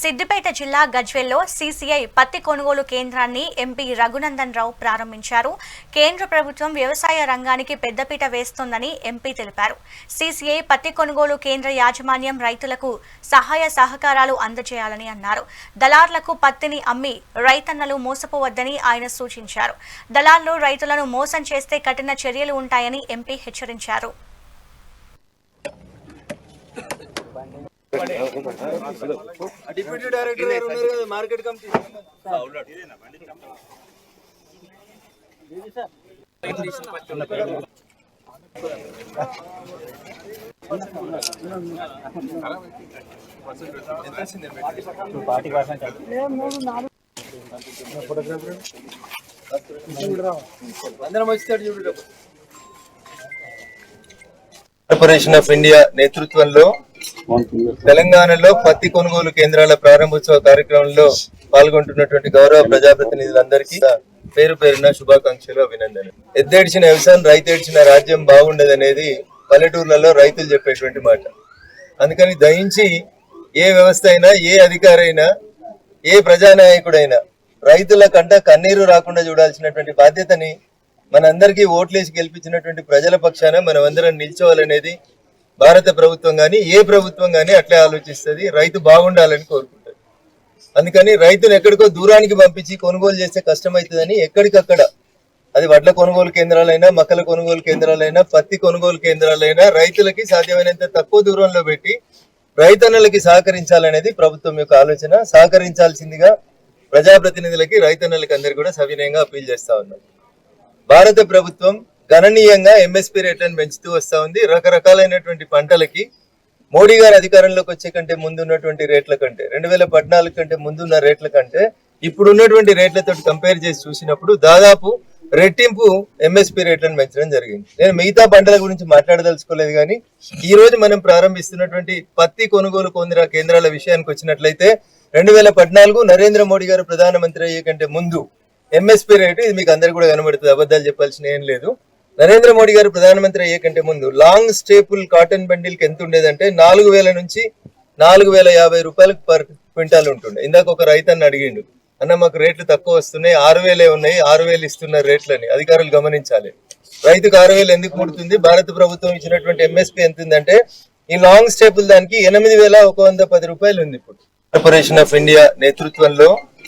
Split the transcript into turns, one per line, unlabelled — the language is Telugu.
సిద్దిపేట జిల్లా గజ్వెల్లో సీసీఐ పత్తి కొనుగోలు కేంద్రాన్ని ఎంపీ రఘునందన్ రావు ప్రారంభించారు. కేంద్ర ప్రభుత్వం వ్యవసాయ రంగానికి పెద్దపీట వేస్తోందని ఎంపీ తెలిపారు. సీసీఐ పత్తి కొనుగోలు కేంద్ర యాజమాన్యం రైతులకు సహాయ సహకారాలు అందజేయాలని అన్నారు. దళార్లకు పత్తిని అమ్మి రైతన్నలు మోసపోవద్దని ఆయన సూచించారు. దళార్లు రైతులను మోసం చేస్తే కఠిన చర్యలు ఉంటాయని ఎంపీ హెచ్చరించారు.
డిప్యూటీ డైరెక్టర్ గారు ఉన్నారు కదా మార్కెట్ కమిటీ. అందరం వచ్చేటట్టు చూడు కార్పొరేషన్ ఆఫ్ ఇండియా నేతృత్వంలో తెలంగాణలో పత్తి కొనుగోలు కేంద్రాల ప్రారంభోత్సవ కార్యక్రమంలో పాల్గొంటున్నటువంటి గౌరవ ప్రజాప్రతినిధులందరికీ పేరు పేరున శుభాకాంక్షలు అభినందనలు. ఎద్దేడ్చిన వ్యవసాయం రైతేడ్చిన రాజ్యం బాగుండదనేది పల్లెటూర్లలో రైతులు చెప్పేటువంటి మాట. అందుకని దయించి ఏ వ్యవస్థ అయినా ఏ అధికారైనా ఏ ప్రజానాయకుడైనా రైతుల కంట కన్నీరు రాకుండా చూడాల్సినటువంటి బాధ్యతని మనందరికీ ఓట్లేసి గెలిపించినటువంటి ప్రజల పక్షాన మనం అందరం నిల్చోవాలనేది భారత ప్రభుత్వం కానీ ఏ ప్రభుత్వం కానీ అట్లే ఆలోచిస్తుంది. రైతు బాగుండాలని కోరుకుంటుంది. అందుకని రైతులు ఎక్కడికో దూరానికి పంపించి కొనుగోలు చేస్తే కష్టమవుతుందని ఎక్కడికక్కడ అది వడ్ల కొనుగోలు కేంద్రాలైనా మక్కల కొనుగోలు కేంద్రాలైనా పత్తి కొనుగోలు కేంద్రాలైనా రైతులకి సాధ్యమైనంత తక్కువ దూరంలో పెట్టి రైతన్నలకి సహకరించాలనేది ప్రభుత్వం యొక్క ఆలోచన. సహకరించాల్సిందిగా ప్రజాప్రతినిధులకి రైతన్నలకి అందరికీ కూడా సవినయంగా అప్పీల్ చేస్తా ఉన్నారు భారత ప్రభుత్వం గణనీయంగా ఎంఎస్పీ రేట్లను పెంచుతూ వస్తూ ఉంది. రకరకాలైనటువంటి పంటలకి మోడీ గారు అధికారంలోకి వచ్చే కంటే ముందు ఉన్నటువంటి రేట్ల కంటే రెండు వేల పద్నాలుగు కంటే ముందున్న రేట్ల కంటే ఇప్పుడు ఉన్నటువంటి రేట్లతో కంపేర్ చేసి చూసినప్పుడు దాదాపు రెట్టింపు ఎంఎస్పీ రేట్లను పెంచడం జరిగింది. నేను మిగతా పంటల గురించి మాట్లాడదలుచుకోలేదు కానీ ఈ రోజు మనం ప్రారంభిస్తున్నటువంటి పత్తి కొనుగోలు కేంద్ర కేంద్రాల విషయానికి వచ్చినట్లయితే రెండు వేల పద్నాలుగు నరేంద్ర మోడీ గారు ప్రధానమంత్రి అయ్యే కంటే ముందు ఎంఎస్పీ రేటు ఇది మీకు అందరు కూడా కనబడుతుంది. అబద్ధాలు చెప్పాల్సిన ఏం లేదు. నరేంద్ర మోడీ గారు ప్రధానమంత్రి అయ్యే కంటే ముందు లాంగ్ స్టేపుల్ కాటన్ బండిల్కి ఎంత ఉండేదంటే నాలుగు వేల నుంచి నాలుగు వేల యాభై రూపాయలకు పర్ క్వింటాల్ ఉంటుండే. ఇందాక ఒక రైతన్న అడిగిండు అన్న మాకు రేట్లు తక్కువ వస్తున్నాయి ఆరు వేలే ఉన్నాయి ఆరు వేలు ఇస్తున్న రేట్లని అధికారులు గమనించాలి. రైతుకు ఆరు వేలు ఎందుకు ముడుతుంది? భారత ప్రభుత్వం ఇచ్చినటువంటి ఎంఎస్పీ ఎంత ఉందంటే ఈ లాంగ్ స్టేపుల్ దానికి ఎనిమిది వేల ఒక వంద పది రూపాయలు ఉంది ఇప్పుడు. కార్పొరేషన్ ఆఫ్ ఇండియా నేతృత్వంలో